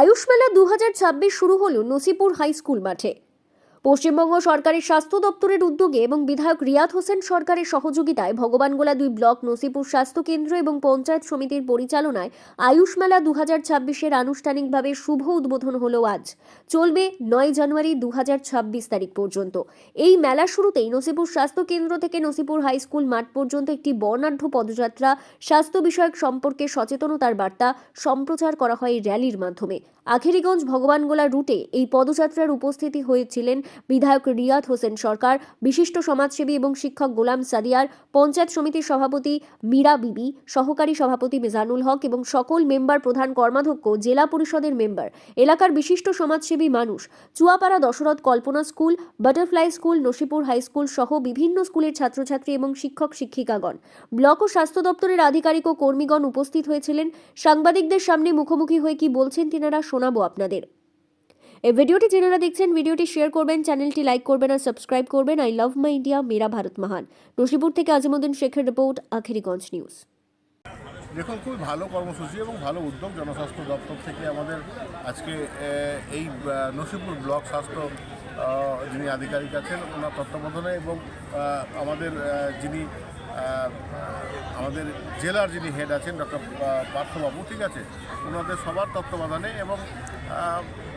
আয়ুষ মেলা দু হাজার ছাব্বিশ শুরু হলো নসিপুর হাই স্কুল মাঠে। পশ্চিমবঙ্গ সরকারের স্বাস্থ্য দপ্তরের উদ্যোগে এবং বিধায়ক রিয়াদ হোসেন সরকারের সহযোগিতায় ভগবানগোলা দুই ব্লক নসিপুর স্বাস্থ্য কেন্দ্র এবং পঞ্চায়েত সমিতির পরিচালনায় আয়ুষ মেলা দু হাজার ছাব্বিশের আনুষ্ঠানিকভাবে শুভ উদ্বোধন হলো আজ। চলবে নয় জানুয়ারি দু হাজার ছাব্বিশ তারিখ পর্যন্ত। এই মেলার শুরুতেই নসিপুর স্বাস্থ্য কেন্দ্র থেকে নসিপুর হাই স্কুল মাঠ পর্যন্ত একটি বর্ণাঢ্য পদযাত্রা, স্বাস্থ্য বিষয়ক সম্পর্কে সচেতনতার বার্তা সম্প্রচার করা হয় র্যালির মাধ্যমে। আখেরিগঞ্জ ভগবানগোলা রুটে এই পদযাত্রার উপস্থিতি হয়েছিলেন বিধায়ক রিয়াদ হোসেন সরকার, বিশিষ্ট সমাজসেবী এবং শিক্ষক গোলাম সাদিয়ার, পঞ্চায়েত সমিতির সভাপতি মীরা বিবি, সহকারী সভাপতি মিজানুল হক এবং সকল মেম্বার প্রধান কর্মাধ্যক্ষ, জেলা পরিষদের মেম্বার। এলাকার বিশিষ্ট সমাজসেবী মানুষ, Chuapara Dasharath Kalpana school, butterfly school, Nasipur high school সহ বিভিন্ন স্কুলের ছাত্রছাত্রী এবং শিক্ষক শিক্ষিকাগণ। ব্লক ও স্বাস্থ্য দপ্তরের আধিকারিক ও কর্মীগণ উপস্থিত হয়েছিলেন। সাংবাদিকদের সামনে মুখোমুখি হয়ে কি বলছেন তিনারা শোনাবো আপনাদের। এই ভিডিওটি যারা দেখছেন, ভিডিওটি শেয়ার করবেন চ্যানেলটি লাইক করবেন আর সাবস্ক্রাইব করবেন। আই লাভ মাই ইন্ডিয়া মেরা ভারত মহান নসিপুর থেকে আজিমুদ্দিন শেখের রিপোর্ট আখেরিগঞ্জ নিউজ দেখুন, খুব ভালো কর্মসূচি এবং ভালো উদ্যোগ জনস্বাস্থ্য দপ্তর থেকে আমাদের আজকে এই নসিপুর ব্লক স্বাস্থ্য যিনি আধিকারিক আছেন, ওনার তত্ত্বাবধানে এবং আমাদের যিনি আমাদের জেলার যিনি হেড আছেন ডক্টর পার্থবাবু, ঠিক আছে? ওনাদের সবার তত্ত্বাবধানে এবং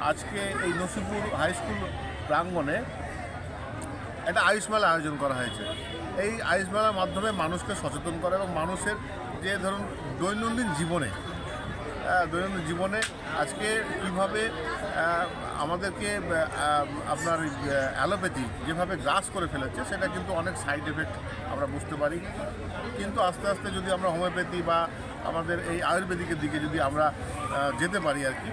আজকে এই নসিপুর হাই স্কুল প্রাঙ্গণে একটা আয়ুষ মেলা আয়োজন করা হয়েছে। এই আয়ুষ মেলার মাধ্যমে মানুষকে সচেতন করা এবং মানুষের যে ধরুন দৈনন্দিন জীবনে দৈনন্দিন জীবনে আজকে কীভাবে আমাদেরকে আপনার অ্যালোপ্যাথি যেভাবে গ্রাস করে ফেলেছে, সেটা কিন্তু অনেক সাইড এফেক্ট আমরা বুঝতে পারি। কিন্তু আস্তে আস্তে যদি আমরা হোমিওপ্যাথি বা আমাদের এই আয়ুর্বেদিকের দিকে যদি আমরা যেতে পারি আর কি,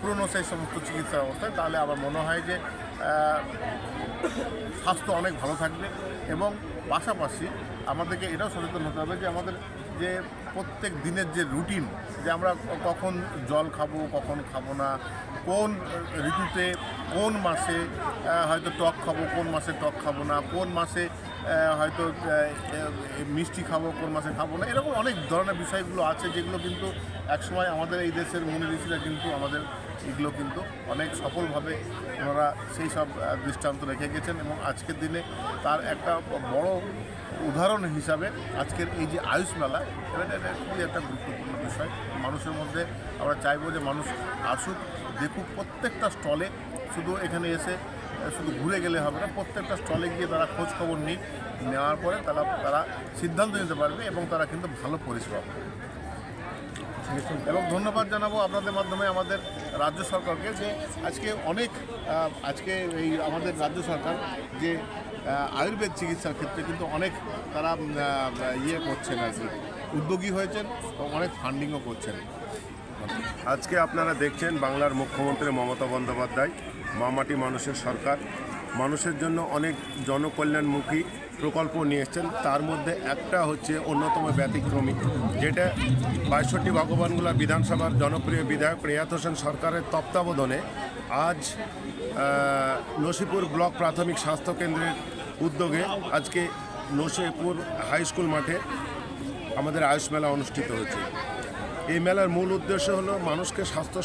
পুরনো সেই সমস্ত চিকিৎসা ব্যবস্থায় তাহলে আমার মনে হয় যে স্বাস্থ্য অনেক ভালো থাকবে এবং পাশাপাশি আমাদেরকে এটাও সচেতন হতে হবে যে আমাদের যে প্রত্যেক দিনের যে রুটিন, যে আমরা কখন জল খাব, কখন খাব না, কোন ঋতুতে, কোন মাসে হয়তো টক খাব, কোন মাসে টক খাব না, কোন মাসে হয়তো মিষ্টি খাব, কোন মাসে খাব না, এরকম অনেক ধরনের বিষয়গুলো আছে যেগুলো কিন্তু একসময় আমাদের এই দেশের মনে ঋষিরা কিন্তু আমাদের এগুলো কিন্তু অনেক সফলভাবে ওনারা সেই সব দৃষ্টান্ত রেখে গেছেন এবং আজকের দিনে তার একটা বড় উদাহরণ হিসাবে আজকের এই যে আয়ুষ মেলা, এটা খুবই একটা গুরুত্বপূর্ণ বিষয়। মানুষের মধ্যে আমরা চাইব যে মানুষ আসুক, দেখুক প্রত্যেকটা স্টলে, শুধু এখানে এসে শুধু ঘুরে গেলে হবে না, প্রত্যেকটা স্টলে গিয়ে তারা খোঁজ খবর নিক, নেওয়ার পরে তারা তারা সিদ্ধান্ত নিতে পারবে এবং তারা কিন্তু ভালো পরিষেবা এবং ধন্যবাদ জানাব আপনাদের মাধ্যমে আমাদের রাজ্য সরকারকে যে আজকে অনেক আজকে এই আমাদের রাজ্য সরকার যে আয়ুর্বেদ চিকিৎসার ক্ষেত্রে কিন্তু অনেক তারা ইয়ে করছেন আর কি। উদ্যোগী হয়েছেন এবং অনেক ফান্ডিংও করছেন। আজকে আপনারা দেখছেন বাংলার মুখ্যমন্ত্রী মমতা বন্দ্যোপাধ্যায়, মামাটি মানুষের সরকার। মানুষের জন্য অনেক জনকল্যাণমুখী প্রকল্প নিয়ে এসছেন। তার মধ্যে একটা হচ্ছে অন্যতম ব্যতিক্রমী, যেটা বাইষট্টি ভগবানগুলা বিধানসভার জনপ্রিয় বিধায়ক রেয়াত হোসেন সরকারের তত্ত্বাবধানে আজ নসিপুর ব্লক প্রাথমিক স্বাস্থ্য কেন্দ্রের উদ্যোগে আজকে নসিপুর হাই স্কুল মাঠে আমাদের আয়ুষ মেলা অনুষ্ঠিত হয়েছে এই মেলার মূল উদ্দেশ্য হলো মানুষকে স্বাস্থ্য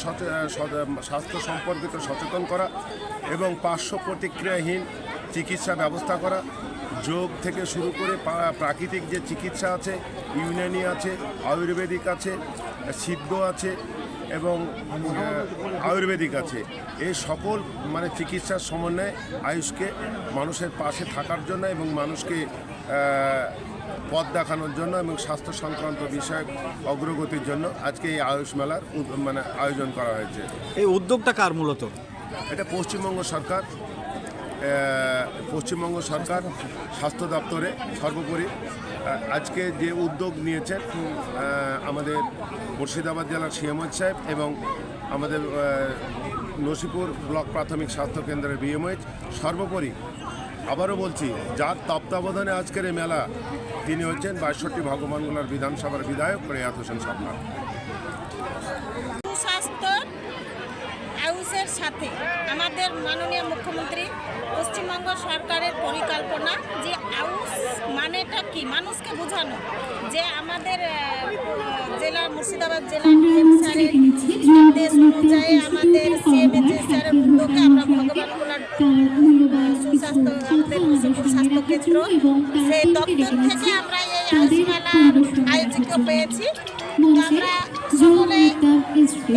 স্বাস্থ্য সম্পর্কিত সচেতন করা এবং পার্শ্ব প্রতিক্রিয়াহীন চিকিৎসা ব্যবস্থা করা। যোগ থেকে শুরু করে প্রাকৃতিক যে চিকিৎসা আছে, ইউনানি আছে, আয়ুর্বেদিক আছে, সিদ্ধ আছে এবং আয়ুর্বেদিক আছে এই সকল মানে চিকিৎসার সমন্বয়ে আয়ুষকে মানুষের পাশে থাকার জন্য এবং মানুষকে পথ দেখানোর জন্য এবং স্বাস্থ্য সংক্রান্ত বিষয়ক অগ্রগতির জন্য আজকে এই আয়ুষ মেলার মানে আয়োজন করা হয়েছে। এই উদ্যোগটা কার মূলত? এটা পশ্চিমবঙ্গ সরকার। পশ্চিমবঙ্গ সরকার স্বাস্থ্য দপ্তরে সর্বোপরি আজকে যে উদ্যোগ নিয়েছেন আমাদের মুর্শিদাবাদ জেলার সিএমএইচ সাহেব এবং আমাদের নসিপুর ব্লক প্রাথমিক স্বাস্থ্য কেন্দ্রের বিএমএইচ সর্বোপরি আবারও বলছি যার তত্ত্বাবধানে আজকের এই মেলা তিনি হচ্ছেন বাষট্টি ভগবানগুলার বিধানসভার বিধায়ক প্রয়াত হোসেন শর্মা সুস্বাস্থ্যর আয়ুষের সাথে আমাদের মাননীয় মুখ্যমন্ত্রী পশ্চিমবঙ্গ সরকারের পরিকল্পনা যে আউস মানেটা কি? মানুষকে বোঝানো যে আমাদের জেলা মুর্শিদাবাদ জেলার নির্দেশ অনুযায়ী আমাদের সে উদ্যোগে আমরা ভগবান কেন্দ্র সেই দপ্তর থেকে আমরা এই আয়ুষ আয়োজিত পেয়েছি। আমরা সকলে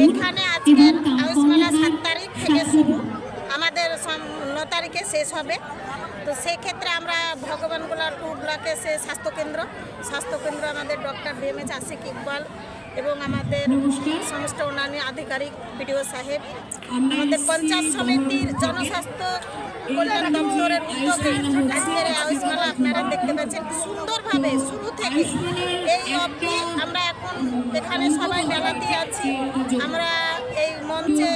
এখানে আজকের আয়ুষ সাত তারিখ থেকে শুরু। আমাদের ন তারিখে শেষ হবে। তো সেক্ষেত্রে আমরা ভগবানগোলা টু ব্লকে সে স্বাস্থ্যকেন্দ্র। স্বাস্থ্যকেন্দ্র আমাদের ডক্টর বিএমএচ আশিক ইকবাল এবং আমাদের সমস্ত অন্যান্য আধিকারিক বিডিও সাহেব আমাদের পঞ্চায়েত সমিতির জনস্বাস্থ্য কল্যাণ দপ্তরের উদ্যোগে আজকের এই আয়ুষ আপনারা দেখতে পাচ্ছেন সুন্দরভাবে শুরু থেকে এই অবধি আমরা এখন এখানে সবাই মেলাতে আছি। আমরা এই মঞ্চে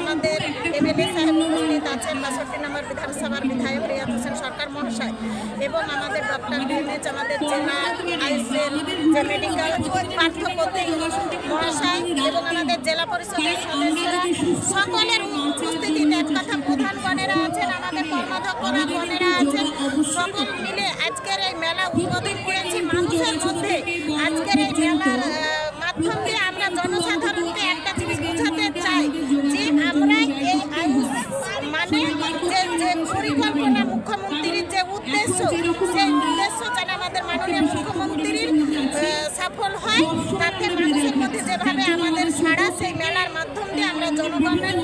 আমাদের এমএলএ সাহেব উপস্থিত আছেন বাষট্টি নম্বর বিধানসভার বিধায়ক হোসেন সরকার মহাশয় এবং আমাদের ডক্টর আমাদের জেলা যে মেডিকেল মহাশয় এবং আমাদের জেলা পরিষদের সদস্যরা সকলের উপস্থিতিতে এক কথা প্রধান গণেরা আছেন আছেন সকল মিলে আজকের এই মেলা উদ্বোধন করেছি মানুষের মধ্যে। আজকের এই মেলার মাধ্যম দিয়ে আমরা জনসাধারণকে একটা জিনিস বোঝাতে চাই যে আমরা এই আয়ুষ মানে যে যে পরিকল্পনা মুখ্যমন্ত্রীর যে উদ্দেশ্য সেই উদ্দেশ্য যেন আমাদের মাননীয় মুখ্যমন্ত্রীর সফল হয় তাতে মানুষের মধ্যে যেভাবে আমাদের সাড়া সেই মেলার মাধ্যম দিয়ে আমরা জনগণের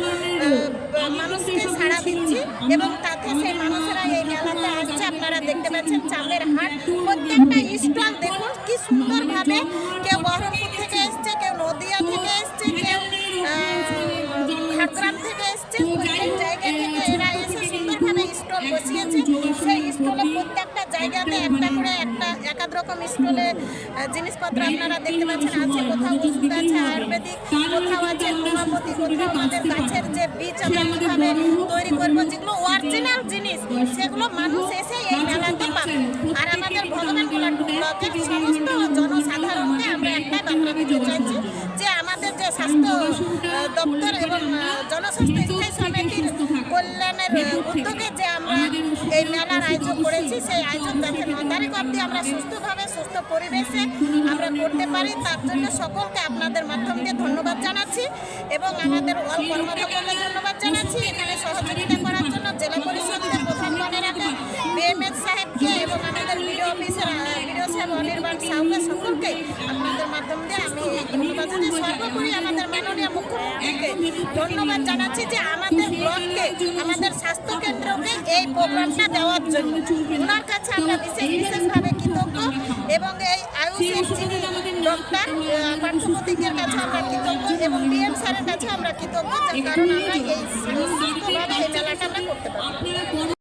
মানুষকে সাড়া দিচ্ছি। এবং তাতে মানুষেরা এই মেলাতে আসছে। আপনারা দেখতে পাচ্ছেন চালের হাট। প্রত্যেকটা স্টল দেখুন, কি সুন্দরভাবে কেউ বহরমপুর থেকে এসছে, কেউ নদিয়া থেকে এসছে, কেউ ঝাড়গ্রাম থেকে এসছে। প্রত্যেক জায়গা থেকে এরা এসে সুন্দরভাবে স্টল বসিয়েছে। সেই স্টলে প্রত্যেকটা জায়গাতে একটা করে একটা একাদ রকম স্টলে জিনিসপত্র আপনারা দেখতে পাচ্ছেন। আছে কোথাও ওষুধ আছে, আয়ুর্বেদিক, কোথাও আছে হোমিওপ্যাথি কোথাও আমাদের গাছের যে বীজ আমরা কীভাবে তৈরি করব, যেগুলো অরিজিনাল জিনিস, সেগুলো মানুষ এসে এই মেলাতে পাবে। আর আমাদের ভগবান ব্লকের সমস্ত জনসাধারণকে আমরা একটাই বার্তা দিতে চাইছি যে আমাদের যে স্বাস্থ্য দপ্তর এবং জনস্বাস্থ্য স্থায়ী সমিতির কল্যাণের উদ্যোগে যে আমরা এই মেলার আয়োজন করেছি, সেই আয়োজন যাতে আমরা সুস্থভাবে, সুস্থ পরিবেশে আমরা করতে পারি। তার জন্য সকলকে আপনাদের মাধ্যম দিয়ে ধন্যবাদ জানাচ্ছি এবং আমাদের অল কর্মকর্তাকে ধন্যবাদ জানাচ্ছি। এখানে সহযোগিতা করার জন্য জেলা পরিষদের আমি ধন্যবাদ জানাই জানাচ্ছি যে আমাদের ব্লককে এই প্রোগ্রামটা দেওয়ার জন্য। আমরা এবং এই আয়ুষের যিনি কাছে আমরা কৃতজ্ঞ এবং বিএম স্যারের কাছে আমরা কৃতজ্ঞ কারণ আমরা এই